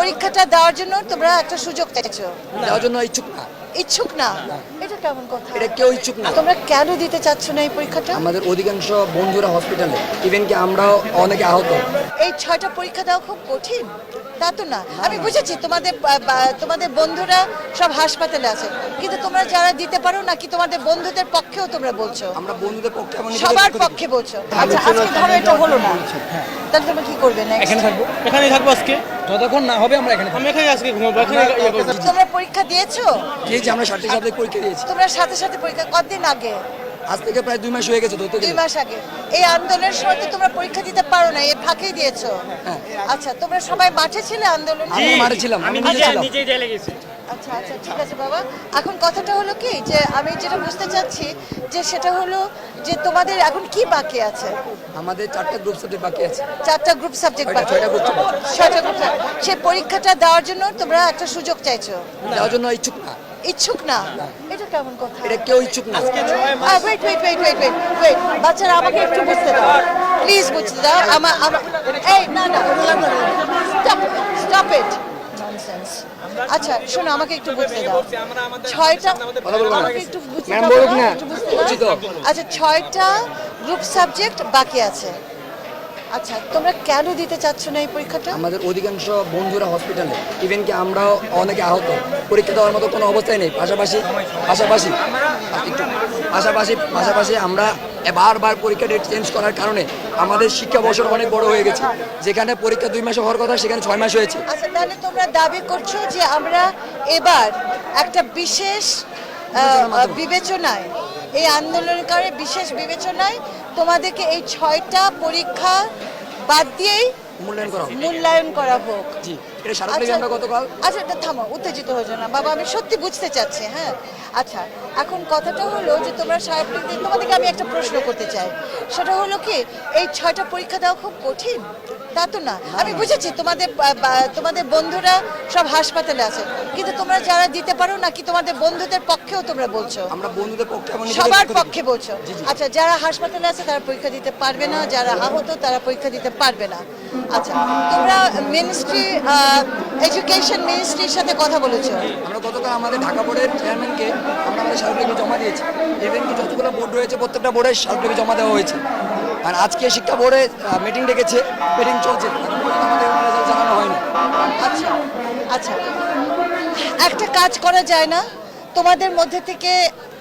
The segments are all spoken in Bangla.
পরীক্ষাটা দেওয়ার জন্য তোমরা একটা সুযোগ চাইছো দেওয়ার জন্য ইচ্ছুক না। ইচ্ছুক না? এটা কেমন কথা? এটা কেউ ইচ্ছুক না। তোমরা কেন দিতে চাচ্ছ না এই পরীক্ষাটা? আমাদের অধিকাংশ বন্ধুরা হসপিটালে ইভেন কি আমরাও অনেকে আহত। এই ছয়টা পরীক্ষা দেওয়া খুব কঠিন। তা তো না। আমি বুঝেছি তোমাদের তোমাদের বন্ধুরা সব হাসপাতালে আছে। কিন্তু তোমরা যারা দিতে পারো নাকি তোমাদের বন্ধুদের পক্ষেও তোমরা বলছো? আমরা বন্ধুদের পক্ষে সবার পক্ষে বলছো। আচ্ছা আজকে ধরো এটা হলো না। তাহলে তুমি কি করবে? এখানে থাকব। এখানেই থাকব আজকে। যতক্ষণ না হবে আমরা এখানে আমি এখানে আজকে ঘুমাবো এখানে ইয়ে করব তোমরা পরীক্ষা দিয়েছ? দিয়েছি আমরা সাথে সাথে পরীক্ষা দিয়েছি। তোমরা সাথে সাথে পরীক্ষা কতদিন আগে? আজ থেকে প্রায় দুই মাস হয়ে গেছে ধরতে দুই মাস আগে। এই আন্দোলনের সময় তো তোমরা পরীক্ষা দিতে পারো না এর ফাঁকেই দিয়েছ। আচ্ছা তোমরা সবাই মাঠে ছিলে আন্দোলন? আমি মাঠে ছিলাম আমি নিজে ছিলাম। নিজেই জেলে গেছি। আচ্ছা আচ্ছা ঠিক আছে বাবা। এখন কথাটা হলো কি যে আমি যেটা বুঝতে চাচ্ছি যে সেটা হলো যে তোমাদের এখন কি বাকি আছে? আমাদের চারটা গ্রুপ সাবজেক্ট বাকি আছে। চারটা গ্রুপ সাবজেক্ট বাকি। ছয়টা subject। ছয়টা গ্রুপ সেই পরীক্ষাটা দেওয়ার জন্য তোমরা একটা সুযোগ চাইছো? দেওয়ার জন্য ইচ্ছুক না। ইচ্ছুক না। কেমন কথা? এটা কেউ ইচ্ছুক না। Wait wait wait wait wait wait বাচ্চারা আমাকে একটু বুঝতে দাও। প্লিজ বুঝতে দাও আমার এই না না স্টপ স্টপ ইট ননসেন্স আচ্ছা শোনো আমাকে একটু বুঝতে দাও। ছয়টা। আমাকে একটু বুঝতে দাও আচ্ছা ছয়টা গ্রুপ সাবজেক্ট বাকি আছে। আচ্ছা তোমরা কেন দিতে চাচ্ছ না এই পরীক্ষাটা? আমাদের অধিকাংশ বন্ধুরা হসপিটালে ইভেন কি আমরাও অনেকে আহত পরীক্ষা দেওয়ার মতো কোনো অবস্থায় নেই পাশাপাশি পাশাপাশি একটু পাশাপাশি পাশাপাশি আমরা বারবার পরীক্ষা ডেট চেঞ্জ করার কারণে আমাদের শিক্ষা বছর অনেক বড় হয়ে গেছে যেখানে পরীক্ষা দুই মাসে হওয়ার কথা সেখানে ছয় মাস হয়েছে। আচ্ছা তাহলে তোমরা দাবি করছ যে আমরা এবার একটা বিশেষ বিবেচনায় এই আন্দোলনকারী বিশেষ বিবেচনায় তোমাদেরকে এই ছয়টা পরীক্ষা বাদ দিয়েই মূল্যায়ন করা হবে। মূল্যায়ন করা হোক এটা সারা আমরা গতকাল আচ্ছা এটা থামো উত্তেজিত না। বাবা আমি সত্যি বুঝতে চাচ্ছি হ্যাঁ? আচ্ছা এখন কথাটা হলো যে তোমরা তোমাদেরকে আমি একটা প্রশ্ন করতে চাই। সেটা হলো কি এই ছয়টা পরীক্ষা দেওয়া খুব কঠিন? তা তো না। আমি বুঝেছি তোমাদের তোমাদের বন্ধুরা সব হাসপাতালে আছে। কিন্তু তোমরা যারা দিতে পারো নাকি তোমাদের বন্ধুদের পক্ষেও তোমরা বলছো? আমরা বন্ধুদের পক্ষে সবার পক্ষে বলছো। আচ্ছা যারা হাসপাতালে আছে তারা পরীক্ষা দিতে পারবে না। যারা আহত তারা পরীক্ষা দিতে পারবে না। আচ্ছা তোমরা মিনিস্ট্রি এডুকেশন মিনিস্ট্রির সাথে কথা বলেছ। আমরা গতকাল আমাদের ঢাকা বোর্ডের চেয়ারম্যানকে আমরা আমাদের সার্টিফিকেট জমা দিয়েছি। ইভেন কি যতগুলো বোর্ড রয়েছে প্রত্যেকটা বোর্ডের সার্টিফিকেট জমা দেওয়া হয়েছে। আর আজকে শিক্ষা বোর্ডে মিটিং ডেকেছে মিটিং চলছে। আমাদের রেজাল্ট জানানো হয়নি। আচ্ছা আচ্ছা। একটা কাজ করা যায় না। তোমাদের মধ্যে থেকে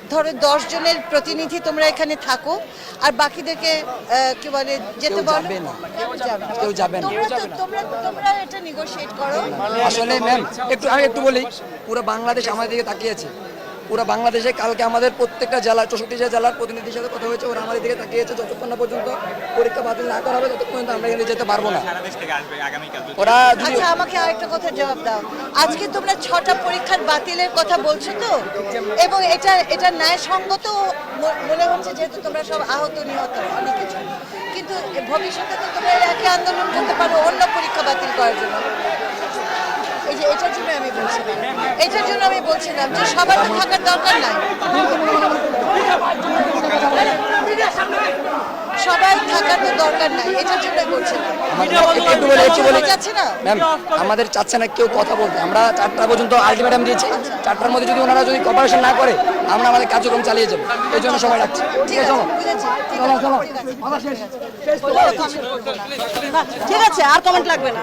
ধরো দশ জনের প্রতিনিধি তোমরা এখানে থাকো আর বাকিদেরকে আহ, কি বলে যেতে পারবে বলো না। কেউ যাবে না। তোমরা এটা নেগোশিয়েট করো আসলে ম্যাম একটু আমি একটু বলি পুরো বাংলাদেশ আমাদের দিকে তাকিয়েছে পুরো বাংলাদেশে কালকে আমাদের প্রত্যেকটা জেলা চৌষট্টি জেলার প্রতিনিধির সাথে কথা হয়েছে ওরা আমাদের দিকে তাকিয়েছে যতক্ষণ না পর্যন্ত পরীক্ষা বাতিল না করা হবে ততক্ষণ পর্যন্ত আমরা এখানে যেতে পারব না। সারা দেশ থেকে আসবে আগামীকাল ওরা আচ্ছা আমাকে আরেকটা কথা জবাব দাও। আজকে তোমরা ছটা পরীক্ষার বাতিলের কথা বলছো তো? এবং এটা এটা ন্যায়সঙ্গত ম- মনে হচ্ছে যেহেতু তোমরা সব আহত নিহত অনেক কিছু। কিন্তু ভবিষ্যতে তো তোমরা একই আন্দোলন করতে পারো অন্য পরীক্ষা বাতিল করার জন্য এই যে এটার জন্য আমি বলছিলাম এটার জন্য আমি বলছিলাম যে সবার তো থাকার দরকার নাই। সবাই থাকার তো দরকার নাই এটার জন্য বলছিলাম। আমাদের চাচ্ছে না কেউ কথা বলতে। আমরা চারটা পর্যন্ত আলটিমেটাম দিয়েছি। চারটার মধ্যে যদি ওনারা যদি কপারেশন না করে আমরা আমাদের কার্যক্রম চালিয়ে যাব। এই জন্য সময় রাখছি। আছে ঠিক আছে। ঠিক আছে আর কমেন্ট লাগবে না।